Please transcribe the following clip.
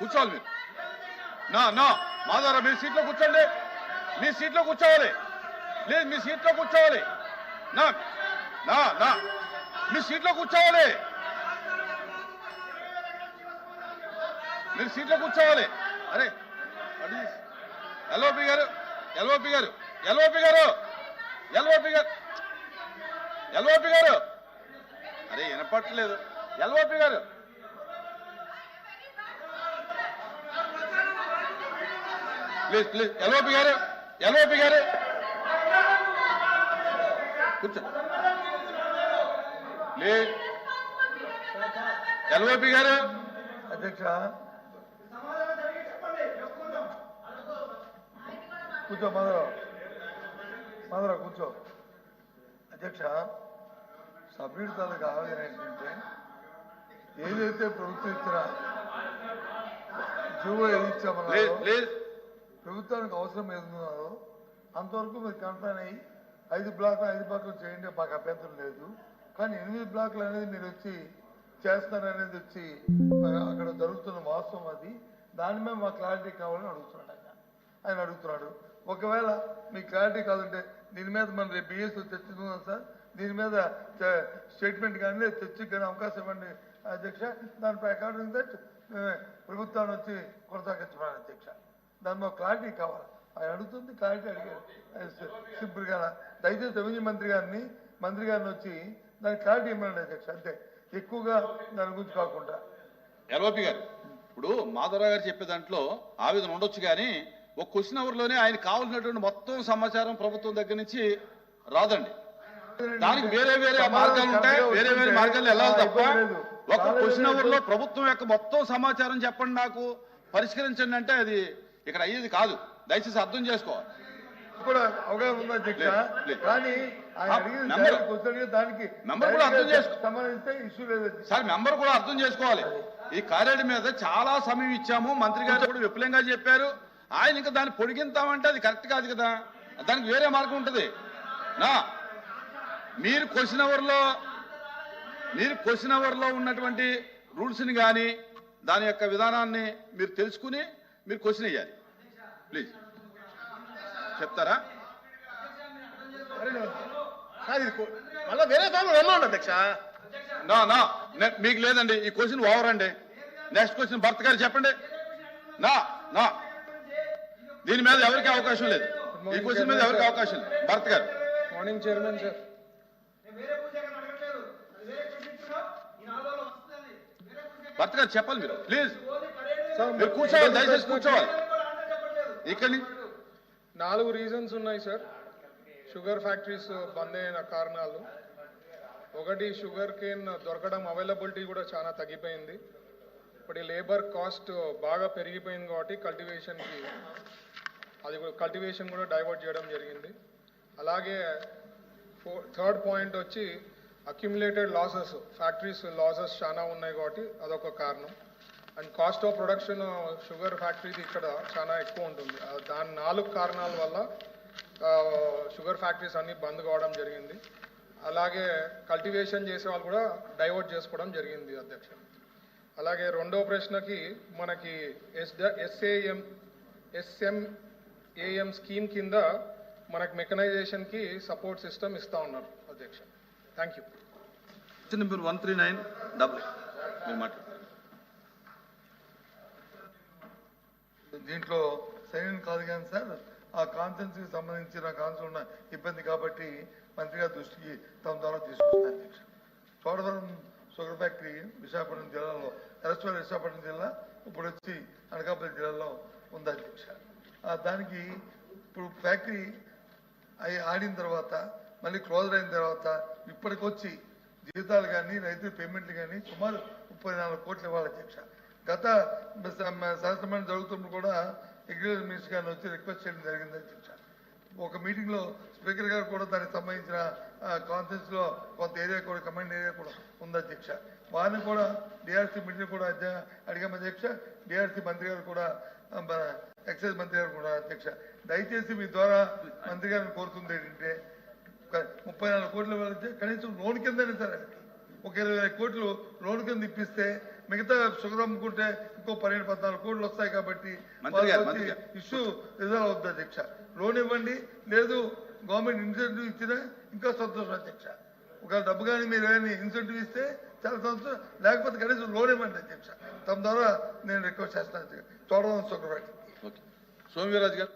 కూర్చోవాలి మీరు నా నా మాదారా మీరు సీట్లో కూర్చోండి. మీ సీట్లో కూర్చోవాలి. లేదు మీ సీట్లో కూర్చోవాలి. నా నా నా మీ సీట్లో కూర్చోవాలి. మీరు సీట్లో కూర్చోవాలి. అరే ఎల్ఓపి గారు ఎల్ఓపి గారు ఎల్ఓపి గారు ఎల్ఓపి గారు ఎల్ఓపి గారు. అరే వినపట్లేదు ఎల్ఓపి గారు ప్లీజ్ ప్లీజ్. ఎల్ఓపి గారు ఎల్ఓపి గారు. కూర్చో. ఎల్ఓపి గారు. అధ్యక్ష. కూర్చో మాధవరావు మాధవరావు కూర్చో. అధ్యక్ష సభ్యుడి తాలూకు ఆవేదన ఏంటంటే ఏదైతే ప్రభుత్వం ఇచ్చిన జీవో ఏది ఇచ్చామన్నారో ప్రభుత్వానికి అవసరం ఏదో అంతవరకు మీరు కన్ఫైన్ అయ్యి ఐదు బ్లాక్లు ఐదు బ్లాక్లు చేయండి మాకు అభ్యంతరం లేదు. కానీ ఎనిమిది బ్లాక్లు అనేది మీరు వచ్చి చేస్తారనేది వచ్చి అక్కడ జరుగుతున్న వాస్తవం అది. దాని మీద మా క్లారిటీ కావాలని అడుగుతున్నాడు ఆయన. ఆయన అడుగుతున్నాడు ఒకవేళ మీ క్లారిటీ కాదంటే దీని మీద మనం రేపు బిఎస్ తెచ్చుకుందాం సార్. దీని మీద స్టేట్మెంట్ కానీ తెచ్చి కానీ అవకాశం ఇవ్వండి అధ్యక్ష. దాని ప్రకారం ప్రభుత్వాన్ని వచ్చి కొనసాగించమని అధ్యక్ష. దాని మీద క్లారిటీ కావాలి. ఆయన అడుగుతుంది క్లారిటీ అడిగాడు. సింపుల్గా దయచేసి రెవెన్యూ మంత్రి గారిని మంత్రి గారిని వచ్చి దానికి క్లారిటీ ఇవ్వమండి అధ్యక్ష అంతే. ఎక్కువగా దాని గురించి కాకుండా. ఎల్ఓపి గారు ఇప్పుడు మాధవరావు గారు చెప్పే దాంట్లో ఆవేదన ఉండొచ్చు కానీ ఒక క్వశ్చన్ అవర్లోనే ఆయన కావాల్సినటువంటి మొత్తం సమాచారం ప్రభుత్వం దగ్గర నుంచి రాదండి. దానికి వేరే వేరే మార్గాలు ఉంటాయి వేరే వేరే మార్గాలు వెళ్ళాలి తప్ప ఒక క్వశ్చన్ అవర్లో ప్రభుత్వం యొక్క మొత్తం సమాచారం చెప్పండి నాకు పరిష్కరించండి అంటే అది ఇక్కడ అయ్యేది కాదు. దయచేసి అర్థం చేసుకోవాలి కూడా అవగాహన ఉంది అధ్యక్ష. కానీ దానికి మెంబర్ కూడా అర్థం సంబంధిస్తే ఇష్యూ లేదు అధ్యక్ష. సార్ మెంబర్ కూడా అర్థం చేసుకోవాలి. ఈ కార్యాలయ మీద చాలా సమయం ఇచ్చాము. మంత్రి గారు కూడా విపులంగా చెప్పారు. ఆయన ఇంకా దాన్ని పొడిగింతామంటే అది కరెక్ట్ కాదు కదా. దానికి వేరే మార్గం ఉంటుంది. నా మీరు క్వశ్చన్ అవర్లో మీరు క్వశ్చన్ అవర్లో ఉన్నటువంటి రూల్స్ని కానీ దాని యొక్క విధానాన్ని మీరు తెలుసుకుని మీరు క్వశ్చన్ వేయాలి. ప్లీజ్. చెప్తారా? సార్ ఇది మళ్ళా వేరే ఫామ్ రమ్మన్నాడు అధ్యక్ష. నా నా మీకు లేదండి. ఈ క్వశ్చన్ ఓవర్ అండి నెక్స్ట్ క్వశ్చన్ భర్త గారు చెప్పండి. నా నా. దీని మీద ఎవరికి అవకాశం లేదు. ఈ క్వశ్చన్ మీద ఎవరికి అవకాశం లేదు. భర్త గారు. Morning chairman sir. భర్త గారు చెప్పాలి మీరు. ప్లీజ్. సార్ మీరు కూర్చోవాలి దయచేసి కూర్చోవాలి. ఇక్కడి నాలుగు రీజన్స్ ఉన్నాయి సార్ షుగర్ ఫ్యాక్టరీస్ బంద్ అయిన కారణాలు. ఒకటి షుగర్ కేన్ దొరకడం అవైలబిలిటీ కూడా చాలా తగ్గిపోయింది. ఇప్పుడు ఈ లేబర్ కాస్ట్ బాగా పెరిగిపోయింది కాబట్టి కల్టివేషన్కి అది కల్టివేషన్ కూడా డైవర్ట్ చేయడం జరిగింది. అలాగే ఫోర్ థర్డ్ పాయింట్ వచ్చి అక్యుములేటెడ్ లాసెస్ ఫ్యాక్టరీస్ లాసెస్ చాలా ఉన్నాయి కాబట్టి అదొక కారణం. And cost of production sugar ఫ్యాక్టరీది ఇక్కడ చాలా ఎక్కువ ఉంటుంది. దాని నాలుగు కారణాల వల్ల షుగర్ ఫ్యాక్టరీస్ అన్నీ బంద్ కావడం జరిగింది. అలాగే కల్టివేషన్ చేసే వాళ్ళు కూడా డైవర్ట్ చేసుకోవడం జరిగింది అధ్యక్ష. అలాగే రెండో ప్రశ్నకి మనకి ఎస్ ఎస్ఏఎం ఎస్ఎంఏఎం స్కీమ్ కింద మనకి మెకనైజేషన్కి సపోర్ట్ సిస్టమ్ ఇస్తా ఉన్నారు అధ్యక్ష. Thank you number one three nine double మీరు దీంట్లో సైన్ కాదు కానీ సార్ ఆ కాన్ఫరెన్స్కి సంబంధించిన కాన్సెన్స్ ఉన్న ఇబ్బంది కాబట్టి మంత్రి గారి దృష్టికి తమ ద్వారా తీసుకొస్తాను అధ్యక్ష చోడవరం షుగర్ ఫ్యాక్టరీ విశాఖపట్నం జిల్లాలో ఎరస్వల్ విశాఖపట్నం జిల్లా ఇప్పుడు వచ్చి అనకాపల్లి జిల్లాలో ఉంది అధ్యక్ష దానికి ఇప్పుడు ఫ్యాక్టరీ అయి ఆడిన తర్వాత మళ్ళీ క్లోజ్ అయిన తర్వాత ఇప్పటికొచ్చి జీతాలు కానీ రైతుల పేమెంట్లు కానీ సుమారు ముప్పై నాలుగు కోట్లు ఇవ్వాలి అధ్యక్ష గత శాసనమైన జరుగుతున్నప్పుడు కూడా అగ్రికల్చర్ మినిస్టర్ గారిని వచ్చి రిక్వెస్ట్ చేయడం జరిగింది చెప్పాను ఒక మీటింగ్లో స్పీకర్ గారు కూడా దానికి సంబంధించిన కాన్ఫరెన్స్లో కొంత ఏరియా కూడా కమాండ్ ఏరియా కూడా ఉంది అధ్యక్ష వారిని కూడా డిఆర్సీ మీటింగ్ కూడా అధ్య- అడిగాం అధ్యక్ష డిఆర్సీ మంత్రి గారు కూడా మన ఎక్సైజ్ మంత్రి గారు కూడా అధ్యక్ష దయచేసి మీ ద్వారా మంత్రి గారిని కోరుతుంది ఏంటంటే ముప్పై నాలుగు కోట్లు కనీసం లోన్ కిందనే సరే ఒక ఇరవై కోట్లు లోన్ కింద ఇప్పిస్తే మిగతా షుగర్ అమ్ముకుంటే ఇంకో పన్నెండు పద్నాలుగు కోట్లు వస్తాయి కాబట్టి. ఇష్యూ రిజల్వ్ అవుతుంది అధ్యక్ష. లోన్ ఇవ్వండి లేదు గవర్నమెంట్ ఇన్సెంటివ్ ఇచ్చినా ఇంకా సంతోషం అధ్యక్ష. ఒకవేళ డబ్బు కానీ మీరు ఏమైనా ఇన్సెంటివ్ ఇస్తే చాలా సంతోషం. లేకపోతే కనీసం లోన్ ఇవ్వండి అధ్యక్ష. తమ ద్వారా నేను రిక్వెస్ట్ చేస్తాను. చూడడం సుఖపడి ఓకే. సోమవీరాజు గారు.